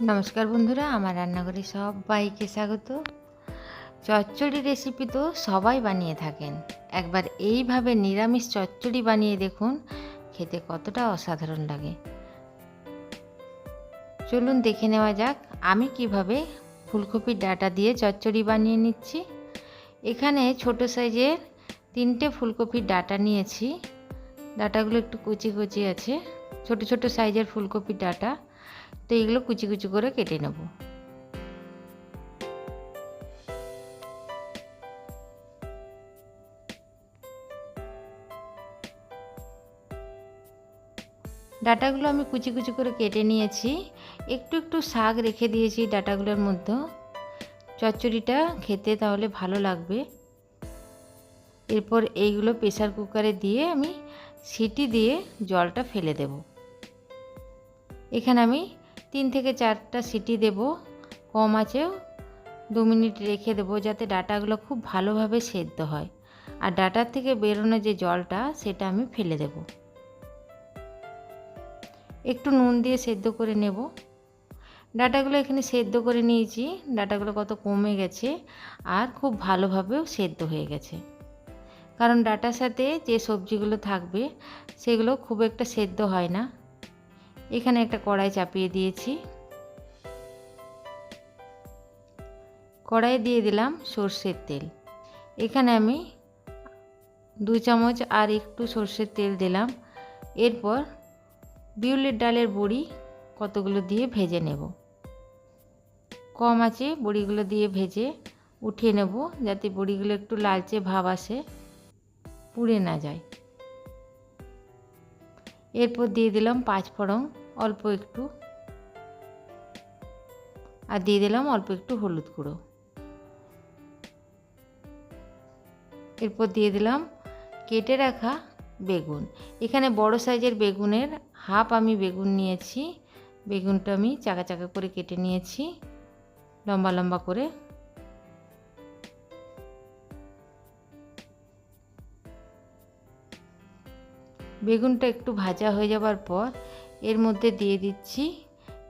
নমস্কার বন্ধুরা, আমার রান্নাঘরে সবাইকে স্বাগত। চচ্চড়ি রেসিপি তো সবাই বানিয়ে থাকেন। একবার এইভাবে নিরামিষ চচ্চড়ি বানিয়ে দেখুন, খেতে কতটা অসাধারণ লাগে। চলুন দেখে নেওয়া যাক, আমি কীভাবে ফুলকপির ডাটা দিয়ে চচ্চড়ি বানিয়ে নিচ্ছি। এখানে ছোট সাইজের তিনটে ফুলকপির ডাটা নিয়েছি। ডাটাগুলো একটু কুচি কুচি আছে। ছোট ছোট সাইজের ফুলকপির ডাটা। তো এগুলো কুচি কুচি করে কেটে নেব। ডাটাগুলো আমি কুচি কুচি করে কেটে নিয়েছি। একটু একটু শাক রেখে দিয়েছি ডাটাগুলোর মধ্যে। চচ্চড়িটা খেতে তাহলে ভালো লাগবে। এরপর এইগুলো প্রেসার কুকারে দিয়ে আমি সিটি দিয়ে জলটা ফেলে দেব। এখানে আমি তিন থেকে চারটা সিটি দেব, কম আছেও, দু মিনিট রেখে দেবো যাতে ডাটাগুলো খুব ভালোভাবে সেদ্ধ হয়। আর ডাটার থেকে বেরোনো যে জলটা, সেটা আমি ফেলে দেব। একটু নুন দিয়ে সেদ্ধ করে নেব। ডাটাগুলো এখানে সেদ্ধ করে নিয়েছি, ডাটাগুলো কত কমে গেছে আর খুব ভালোভাবেও সেদ্ধ হয়ে গেছে। কারণ ডাটার সাথে যে সবজিগুলো থাকবে, সেগুলো খুব একটা সেদ্ধ হয় না। এখানে একটা কড়াই চাপিয়ে দিয়েছি। কড়াই দিয়ে দিলাম সর্ষের তেল। এখানে আমি দু চামচ আর একটু সর্ষের তেল দিলাম। এরপর বিউলির ডালের বড়ি কতগুলো দিয়ে ভেজে নেব। কম আছে বড়িগুলো দিয়ে ভেজে উঠিয়ে নেব যাতে বড়িগুলো একটু লালচে ভাব আসে, পুড়ে না যায়। এরপর দিয়ে দিলাম পাঁচ ফোড়ন, অল্প একটু। আর দিয়ে দিলাম অল্প একটু হলুদ গুঁড়ো। এরপর দিয়ে দিলাম কেটে রাখা বেগুন। এখানে বড় সাইজের বেগুনের হাফ আমি বেগুন নিয়েছি। বেগুনটা আমি চাকা চাকা করে কেটে নিয়েছি। লম্বা লম্বা করে। বেগুনটা একটু ভাজা হয়ে যাবার পর এর মধ্যে দিয়ে দিচ্ছি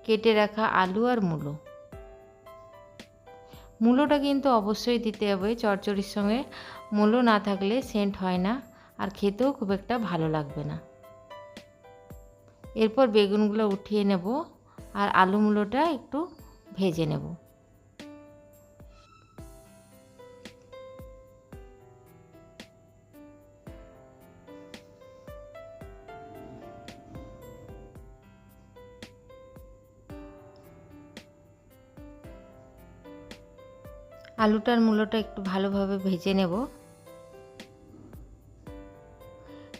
কেটে রাখা আলু আর মূলো। মূলোটা কিন্তু অবশ্যই দিতে হবে, চচ্চড়ির সঙ্গে। মূলো না থাকলে সেন্ট হয় না আর খেতেও খুব একটা ভালো লাগবে না। এরপর বেগুনগুলো উঠিয়ে নেব আর আলু মূলোটা একটু ভেজে নেব। আলুটার মূলোটা একটু ভালোভাবে ভেজে নেব।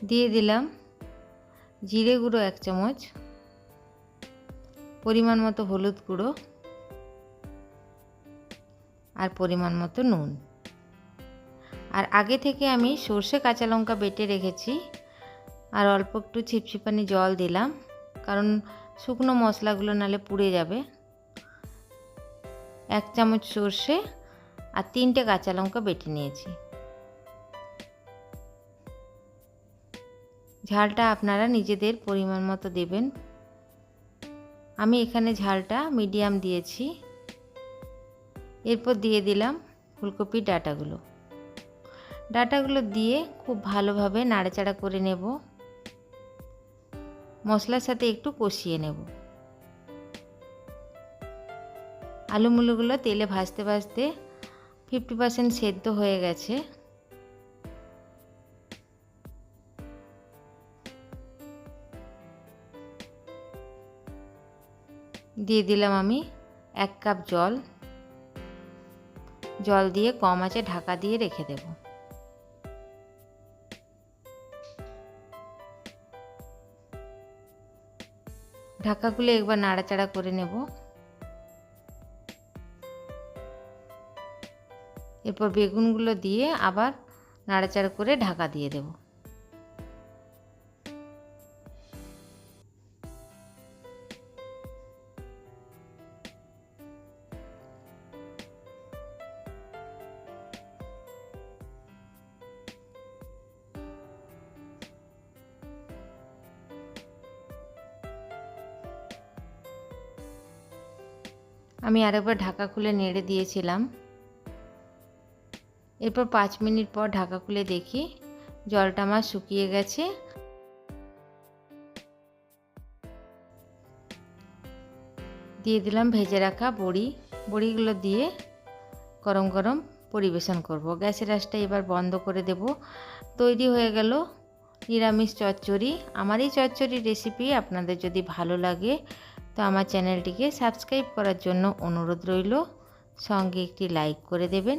দিয়ে দিলাম জিরে গুঁড়ো এক চামচ, পরিমাণ মতো হলুদ গুঁড়ো আর পরিমাণ মতো নুন। আর আগে থেকে আমি সর্ষে কাঁচা লঙ্কা বেটে রেখেছি আর অল্প একটু ছিপছিপানি জল দিলাম, কারণ শুকনো মশলাগুলো নালে পুড়ে যাবে। এক চামচ সর্ষে আর তিনটে কাঁচা লঙ্কা বেটে নিয়েছি। ঝালটা আপনারা নিজেদের পরিমাণ মতো দেবেন। আমি এখানে ঝালটা মিডিয়াম দিয়েছি। এরপর দিয়ে দিলাম ফুলকপির ডাটাগুলো। ডাটাগুলো দিয়ে খুব ভালোভাবে নাড়াচাড়া করে নেব। মশলার সাথে একটু কষিয়ে নেব। আলু মুলুগুলো তেলে ভাজতে ভাজতে ফিফটি পার্সেন্ট সেদ্ধ হয়ে গেছে। দিয়ে দিলাম আমি এক কাপ জল। জল দিয়ে কম আছে ঢাকা দিয়ে রেখে দেব। ঢাকা খুলে একবার নাড়াচাড়া করে নেব। এরপর বেগুনগুলো দিয়ে আবার নাড়াচাড়া করে ঢাকা দিয়ে দেব। আমি আরেকবার ঢাকা খুলে নেড়ে দিয়েছিলাম। এরপর পাঁচ মিনিট পর ঢাকা খুলে দেখি, জলটা আমার শুকিয়ে গেছে। দিয়ে দিলাম ভেজে রাখা বড়ি। বড়িগুলো দিয়ে গরম গরম পরিবেশন করব। গ্যাসের আঁচটা এবার বন্ধ করে দেব। তৈরি হয়ে গেল নিরামিষ চচ্চড়ি। আমার এই চচ্চড়ি রেসিপি আপনাদের যদি ভালো লাগে, তো আমার চ্যানেলটিকে সাবস্ক্রাইব করার জন্য অনুরোধ রইল। সঙ্গে একটি লাইক করে দেবেন।